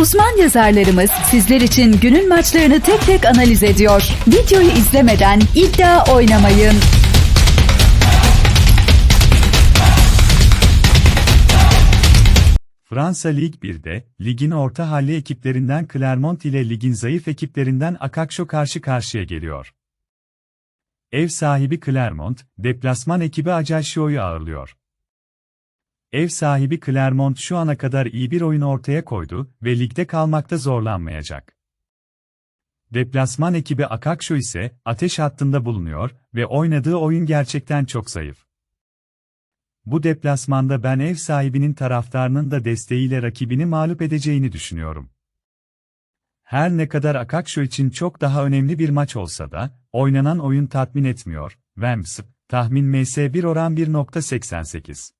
Uzman yazarlarımız sizler için günün maçlarını tek tek analiz ediyor. Videoyu izlemeden iddia oynamayın. Fransa Lig 1'de, ligin orta halli ekiplerinden Clermont ile ligin zayıf ekiplerinden Akakşo karşı karşıya geliyor. Ev sahibi Clermont, deplasman ekibi Ajacsio'yu ağırlıyor. Ev sahibi Clermont şu ana kadar iyi bir oyun ortaya koydu ve ligde kalmakta zorlanmayacak. Deplasman ekibi Akakşo ise ateş hattında bulunuyor ve oynadığı oyun gerçekten çok zayıf. Bu deplasmanda ben ev sahibinin taraftarının da desteğiyle rakibini mağlup edeceğini düşünüyorum. Her ne kadar Akakşo için çok daha önemli bir maç olsa da, oynanan oyun tatmin etmiyor. Vems, tahmin MS1 oran 1.88.